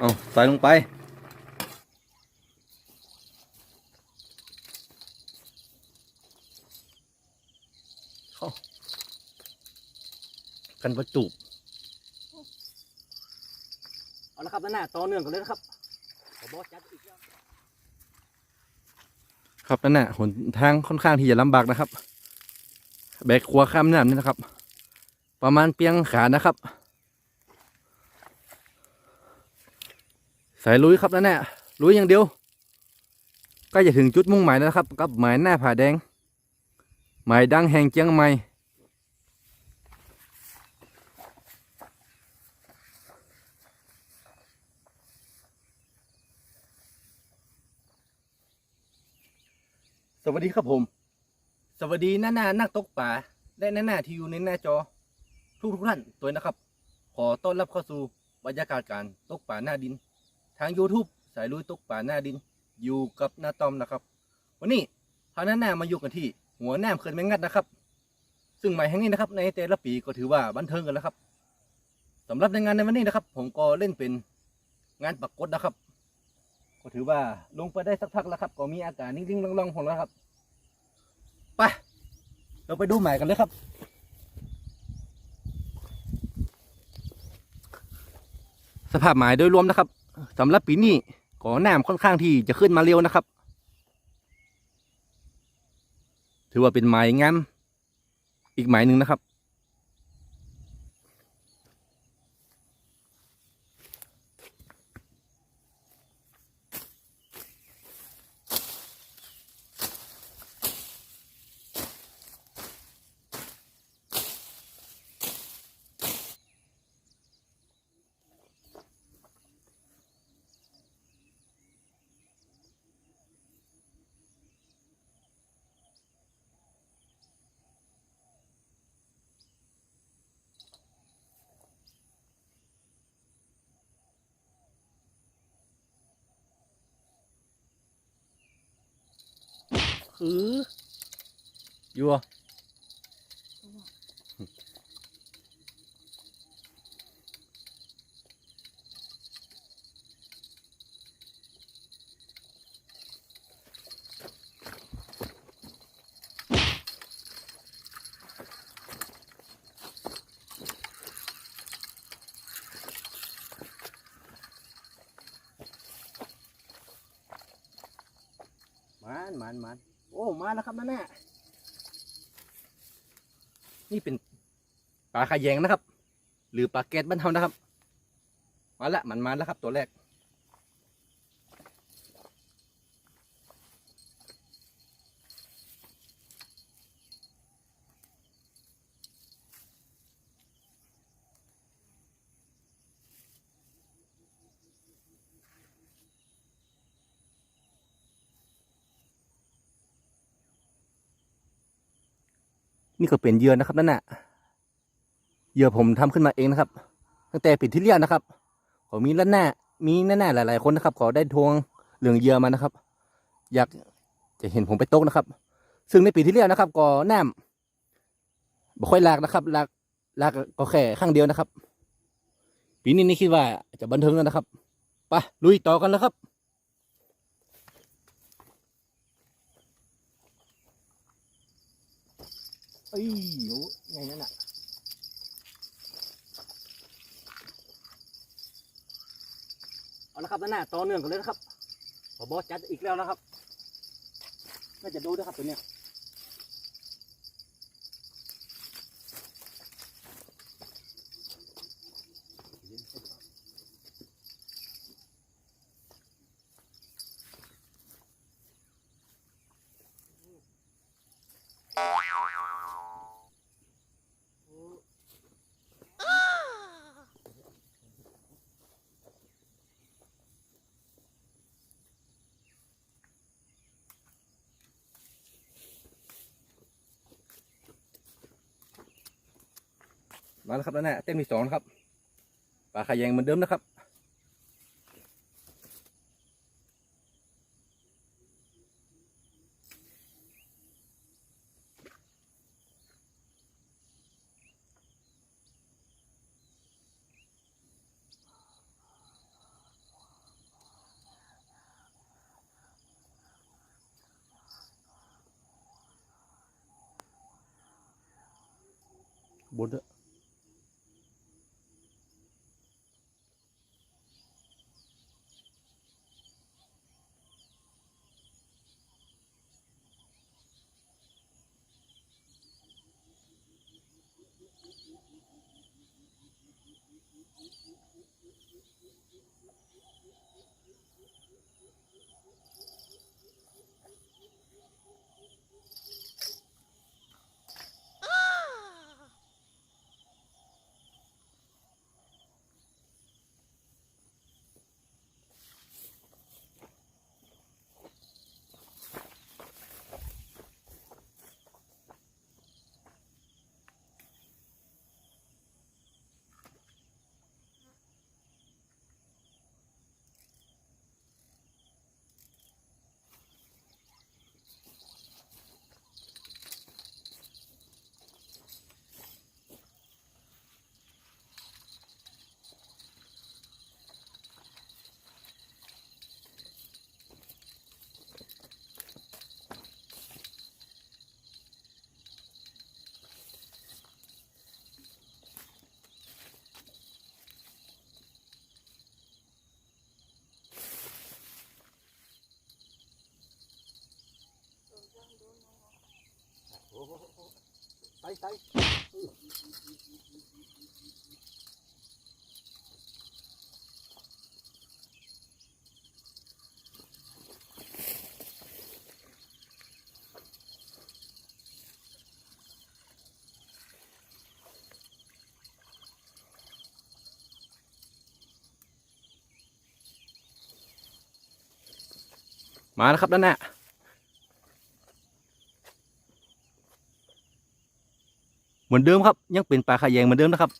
เอาใส่ลงไปเข้ากันประจุบเอาละครับนั่นน่ะต่อเนื่องกันเลยนะครับขอบอสจัดอีกแล้วครับนั่นน่ะหนทางค่อนข้างที่จะลำบากนะครับ แบกครัวข้ามน้ำนี่นะครับ ประมาณเปียงขานะครับ สายลุยครับนั่นแหละลุยอย่างเดียวใก็จะถึงจุดมุ่งหมายแล้วนะครับ กับหมายหน้าผาแดง หมายดังแห่งเจียงใหม่สวัสดีครับผม สวัสดีหน้าหน้านักตกป่าและหน้าหน้าที่อยู่ในหน้าจอ ทุกทุกท่านตัวนะครับ ขอต้อนรับเข้าสู่บรรยากาศการตกป่าหน้าดิน ทาง YouTube สายลุยตกป่าหน้าดิน อยู่กับหน้าตอมนะครับ วันนี้ทาหน้าหน้ามาอยู่กันที่ หัวแนมเขื่อนแมงงัดนะครับ ซึ่งหมายแห่งนี้นะครับ ในแต่ละปีก็ถือว่าบันเทิงกันแล้วครับสำหรับในงานในวันนี้นะครับ ผมก็เล่นเป็นงานปักกดนะครับ ก็ถือว่าลงไปได้สักพักแล้วครับ ก็มีอากาศนิ่งๆล่องๆของแล้วครับไปเราไปดูหมายกันเลยครับสภาพหมายโดยรวมนะครับ สำหรับปีนี้ก็น้ำค่อนข้างที่จะขึ้นมาเร็วนะครับ ถือว่าเป็นหมายงามอีกไม้หนึ่งนะครับ คืออยู่อะมันมันมัน โอ้มาแล้วครับนั่แน่นี่เป็นปลาขายงนะครับ หรือปลาแก๊สบ้านเฮานะครับ มาละมันมาแล้วครับตัวแรก นี่ก็เป็นเยื่อนะครับนั่นน่ะเยื่อผมทำขึ้นมาเองนะครับ ตั้งแต่ปีที่แล้วนะครับขอมีแล้วแน่มีแน่ๆหลาย ๆ คนนะครับขอได้ทวงเหลืองเยื่อมานะครับ อยากจะเห็นผมไปตกนะครับ ซึ่งในปีที่แล้วนะครับก็แนมบ่ค่อยหลากนะครับหลากหลากก็แค่ข้างเดียวนะครับ ปีนี้นี่คิดว่าจะบันเทิงแล้วนะครับไปลุยต่อกันแล้วครับ เอ้ยโหไงนั่นน่ะเอาละครับนั่นน่ะต่อเนื่องกันเลยนะครับขอบอสจัดอีกแล้วนะครับ น่าจะดูด้วยครับตัวเนี้ย มาแล้วครับแล้านหน้เต็นที่สองนะครับปลาขยงเหมือนเดิมนะครับบนเถอะ ใส่มาแล้วครับด้านหน้า เหมือนเดิมครับ ยังเป็นปลาขายงเหมือนเดิมนะครับ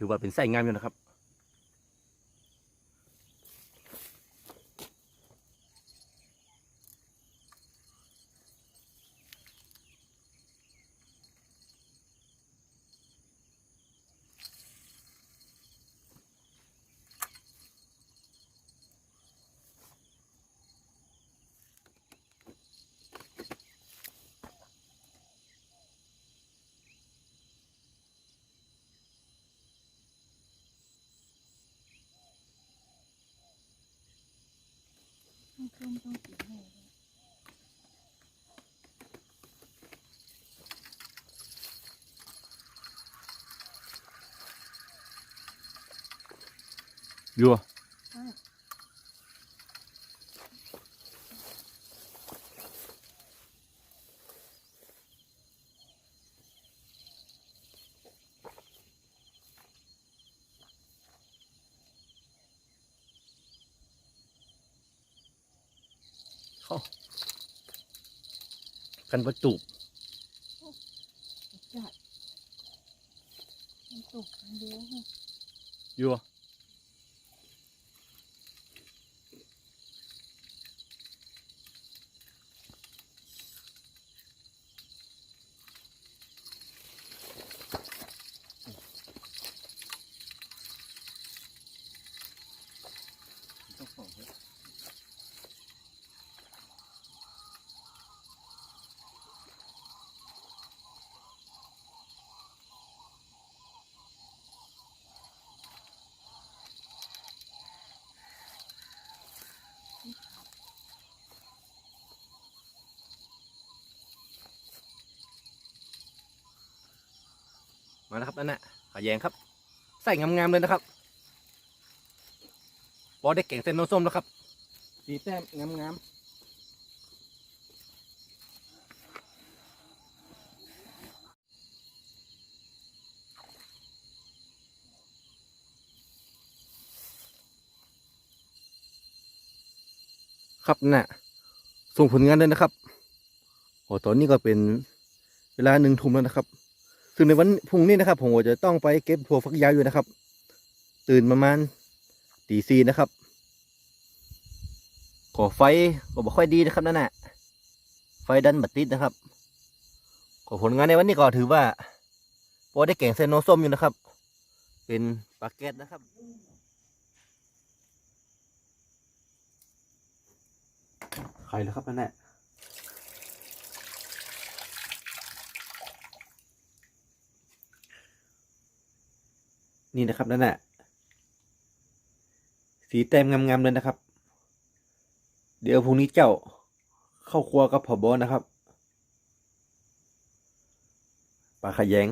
ถือว่าเป็นไส้งามอยู่นะครับ ต้องต้มต้องกินให้ อยู่ เข้า กันประจูบจัดมันตกอันเดียวให้อยู่ นะครับนั่นน่ะขาแยงครับ ใส่งามๆเลยนะครับบอได้เก่งเส้นน้ำส้มแล้วครับสีแต้มงามๆครับนะ่ะส่งผลงานเลยนะครับโอ้ตอนนี้ก็เป็นเวลาหนึ่งทุ่มแล้วนะครับ ซึ่งในวันพรุ่งนี้นะครับ ผมจะต้องไปเก็บถั่วฝักยาวอยู่นะครับ ตื่นประมาณตีสี่นะครับก่อไฟก็บ่ค่อยดีนะครับนั่นน่ะไฟดันบัดติดนะครับก็ผลงานในวันนี้ก็ถือว่าพอได้แก่งไซโนส้มอยู่นะครับ เป็นปลาแก๊สนะครับใครแล้วครับนั่นแหละ นี่นะครับนั่นแหละสีแต้มงามๆเลยนะครับ เดี๋ยวพรุ่งนี้เจ้าเข้าครัวกับผบนะครับปลาขยง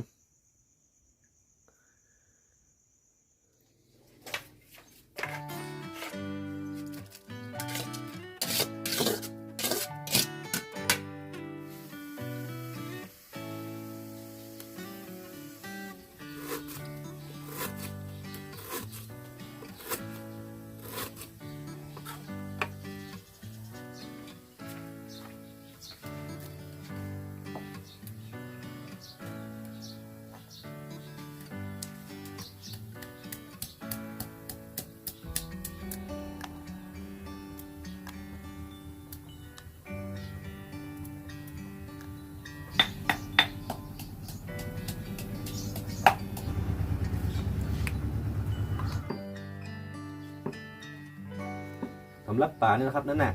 รับป่าเนี่ยนะครับนั่นน่ะ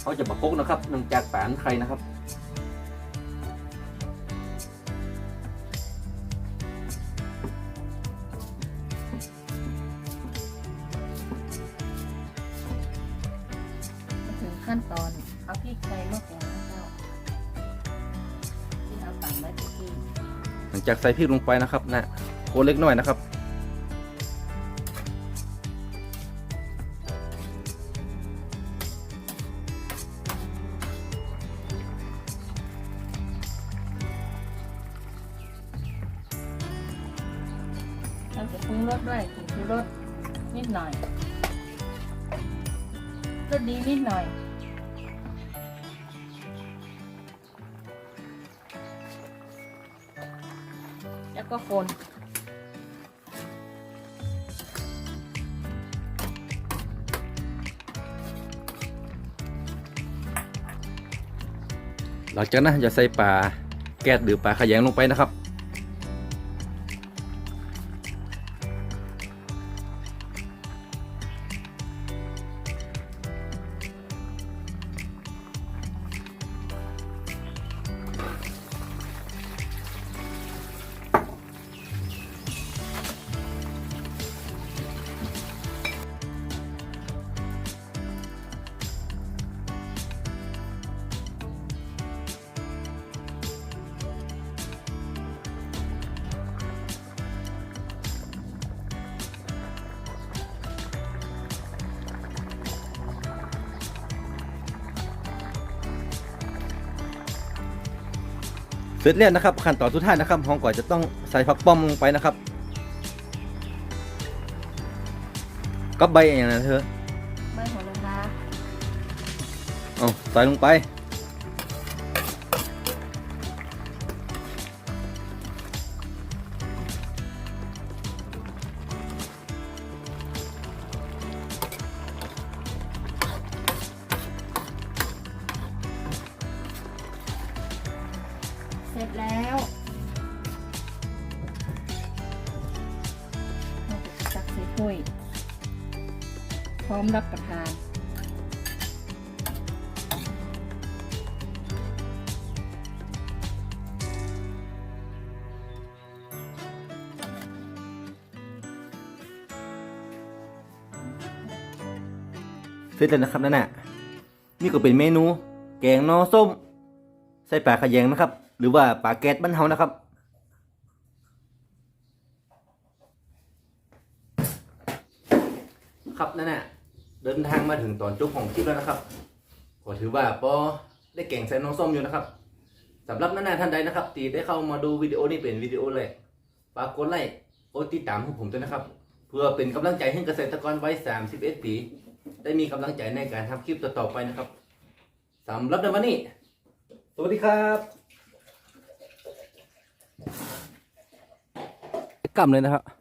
เขาจะประกกนะครับหนังจากป่านไทยนะครับมาถึงขั้นตอนเอาพริกไทยมาแกงนะเจ้าที่เอาสั่งไว้ที่ที่หลังจากใส่พริกลงไปนะครับนะโคนเล็กน้อยนะครับ เราจะปรุงรสด้วยถึงชูรสนิดหน่อยรสดีนิดหน่อย แล้วก็คนหลังจากนั้นจะใส่ปลาแก๊สหรือปลาขยงลงไปนะครับ สร็จแล้วนะครับขั้นตอนสุดท้ายนะครับห้องก่อนจะต้องใส่ผักป้อมลงไปนะครับก็ใบอย่างนั้นเถอะใบโหระพาเอาใส่ลงไป ร้อมรับประทานเสร็จแล้วนะครับนั่นน่ะนี่ก็เป็นเมนู แกงนอส้ม ใส่ปลาขยงนะครับ หรือว่าปลาแก๊สบ้านเฮานะครับ ครับนั่นน่ะ เดินทางมาถึงตอนจบของคลิปแล้วนะครับก็ถือว่าปอได้เก่งใส่น้องส้มอยู่นะครับสำหรับนั่นน่ะท่านใดนะครับที่ได้เข้ามาดูวิดีโอนี้เป็นวิดีโอแรกฝากกดไลค์กดติดตามให้ผมด้วยนะครับ เพื่อเป็นกำลังใจให้เกษตรกรไว้31 ปี ได้มีกำลังใจในการทำคลิปต่อๆไปนะครับสำหรับในวันนี้ สวัสดีครับกลับเลยนะครับ